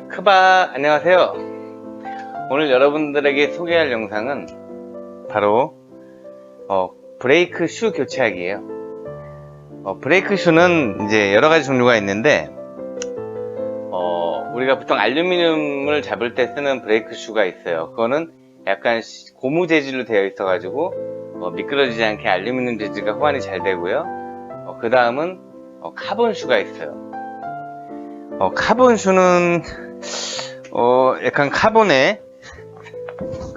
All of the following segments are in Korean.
자, 크바 안녕하세요. 오늘 여러분들에게 소개할 영상은 바로 어, 브레이크 슈 교체하기예요. 어, 브레이크 슈는 이제 여러 가지 종류가 있는데 어, 우리가 보통 알루미늄을 잡을 때 쓰는 브레이크 슈가 있어요. 그거는 약간 시- 고무 재질로 되어 있어 가지고 어, 미끄러지지 않게 알루미늄 재질과 호환이 잘 되고요. 그 다음은 카본 슈가 있어요. 어, 카본 슈는 어, 약간 카본에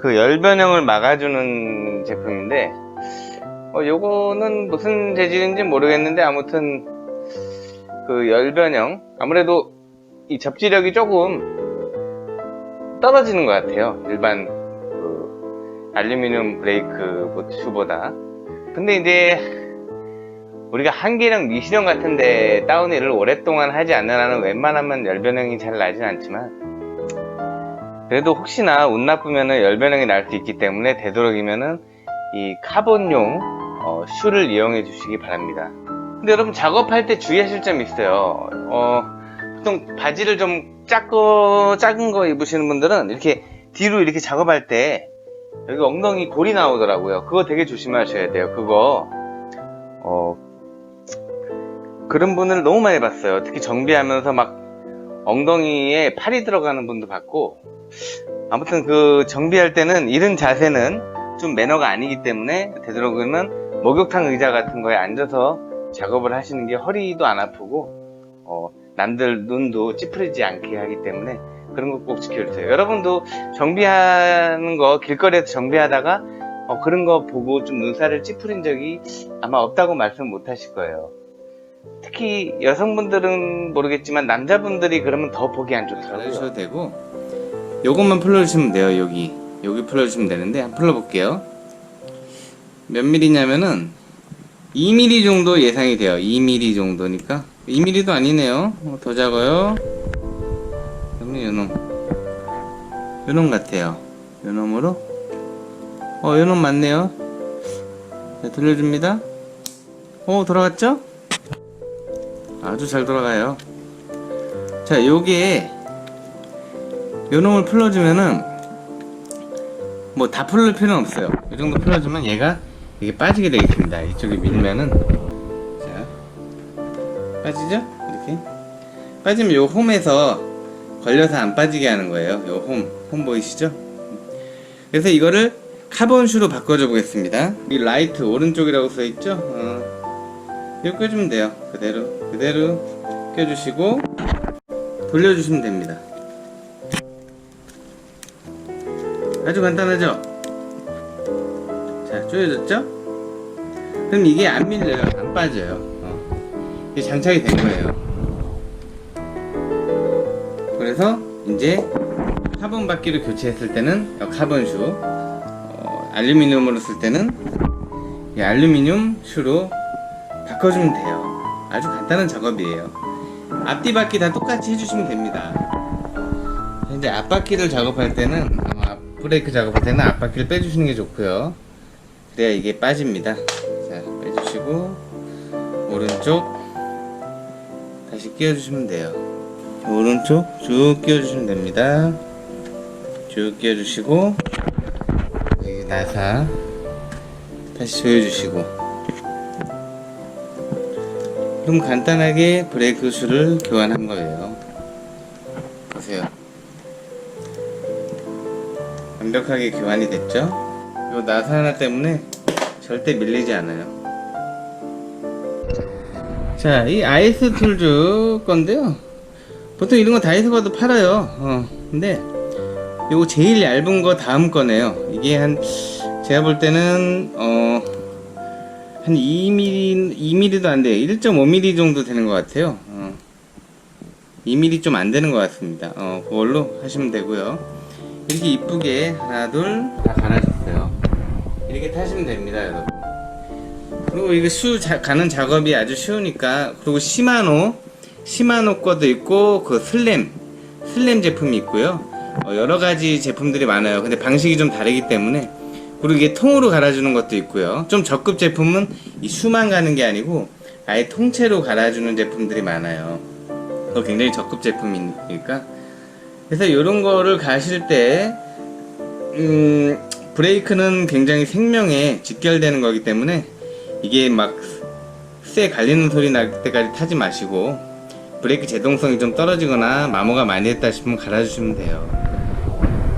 그 열변형을 막아주는 제품인데 어, 요거는 무슨 재질인지 모르겠는데 아무튼 그 열변형 아무래도 이 접지력이 조금 떨어지는 것 같아요. 일반 그 알루미늄 브레이크 슈보다. 근데 이제 우리가 한계령 미시령 같은데 다운힐을 오랫동안 하지 않는 한은 웬만하면 열변형이 잘 나진 않지만 그래도 혹시나 운 나쁘면은 열변형이 날 수 있기 때문에 되도록이면은 이 카본용 어, 슈를 이용해 주시기 바랍니다. 근데 여러분 작업할 때 주의하실 점이 있어요. 어, 보통 바지를 좀 작고 작은 거 입으시는 분들은 이렇게 뒤로 이렇게 작업할 때 여기 엉덩이 골이 나오더라고요. 그거 되게 조심하셔야 돼요. 그거 어, 그런 분을 너무 많이 봤어요. 특히 정비하면서 막 엉덩이에 팔이 들어가는 분도 봤고, 아무튼 그 정비할 때는 이런 자세는 좀 매너가 아니기 때문에 되도록이면 목욕탕 의자 같은 거에 앉아서 작업을 하시는 게 허리도 안 아프고, 어, 남들 눈도 찌푸리지 않게 하기 때문에 그런 거 꼭 지켜주세요. 여러분도 정비하는 거 길거리에서 정비하다가 어, 그런 거 보고 좀 눈살을 찌푸린 적이 아마 없다고 말씀 못 하실 거예요. 특히 여성분들은 모르겠지만 남자분들이 그러면 더 보기 안 좋더라고요. 잘해주셔도 되고 요것만 풀러주시면 돼요 여기. 여기 풀러주시면 되는데 한번 풀러볼게요. 몇 밀리냐면은 2mm 정도 예상이 돼요. 2mm 정도니까. 2mm도 아니네요. 어, 더 작아요. 그러면 요놈. 요놈 같아요. 요놈으로. 어 요놈 맞네요. 자, 돌려줍니다. 어 돌아갔죠? 아주 잘 돌아가요 자 요게 요 놈을 풀어주면은 뭐 다 풀을 필요는 없어요. 이 정도 풀어주면 얘가 이게 빠지게 되겠습니다. 이쪽에 밀면은 자 빠지죠? 이렇게 빠지면 요 홈에서 걸려서 안 빠지게 하는 거예요. 요 홈, 홈 보이시죠? 그래서 이거를 카본슈로 바꿔줘 보겠습니다. 이 라이트 오른쪽이라고 써 있죠? 어, 이거 껴주면 돼요. 그대로 그대로 껴주시고 돌려주시면 됩니다. 아주 간단하죠? 자, 조여졌죠? 그럼 이게 안 밀려요. 안 빠져요. 어. 이게 장착이 된 거예요. 그래서 이제 카본 바퀴를 교체했을 때는 어, 카본 슈, 어, 알루미늄으로 쓸 때는 이 알루미늄 슈로 바꿔주면 돼요. 아주 간단한 작업이에요. 앞뒤 바퀴 다 똑같이 해주시면 됩니다. 이제 앞바퀴를 작업할 때는 아마 브레이크 작업할 때는 앞바퀴를 빼주시는 게 좋고요. 그래야 이게 빠집니다. 자 빼주시고 오른쪽 다시 끼워주시면 돼요. 오른쪽 쭉 끼워주시면 됩니다. 쭉 끼워주시고 여기 나사 다시 조여주시고 그럼 간단하게 브레이크 슈를 교환한 거예요. 보세요. 완벽하게 교환이 됐죠? 요 나사 하나 때문에 절대 밀리지 않아요. 자, 이 아이스 툴즈 건데요. 보통 이런 거 다이소 가도 팔아요. 어, 근데 요거 제일 얇은 거 다음 거네요. 이게 한 제가 볼 때는 어, 한 2mm, 2mm도 안 돼요. 1.5mm 정도 되는 것 같아요. 어. 2mm 좀 안 되는 것 같습니다. 어, 그걸로 하시면 되고요. 이렇게 이쁘게 하나 둘 다 갈아줬어요. 이렇게 타시면 됩니다, 여러분. 그리고 이게 수 자- 가는 작업이 아주 쉬우니까 그리고 시마노 시마노 거도 있고 그 슬램 슬램 제품이 있고요. 어, 여러 가지 제품들이 많아요. 근데 방식이 좀 다르기 때문에 그리고 이게 통으로 갈아주는 것도 있고요. 좀 저급 제품은 이 수만 가는 게 아니고 아예 통째로 갈아주는 제품들이 많아요. 그거 굉장히 저급 제품이니까 그래서 이런 거를 가실 때 음, 브레이크는 굉장히 생명에 직결되는 거기 때문에 이게 막 쇠 갈리는 소리 날 때까지 타지 마시고 브레이크 제동성이 좀 떨어지거나 마모가 많이 됐다 싶으면 갈아주시면 돼요.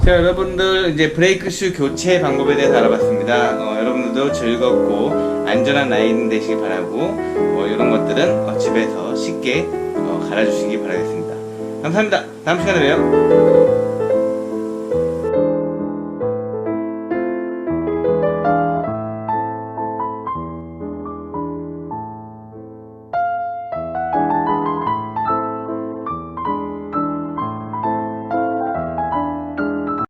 자 여러분들 이제 브레이크 슈 교체 방법에 대해서 알아봤습니다. 어, 여러분들도 즐겁고 안전한 라이딩 되시기 바라고 어, 이런 것들은 어, 집에서 쉽게 어, 갈아주시기 바라겠습니다. 감사합니다. 다음 시간에 봬요.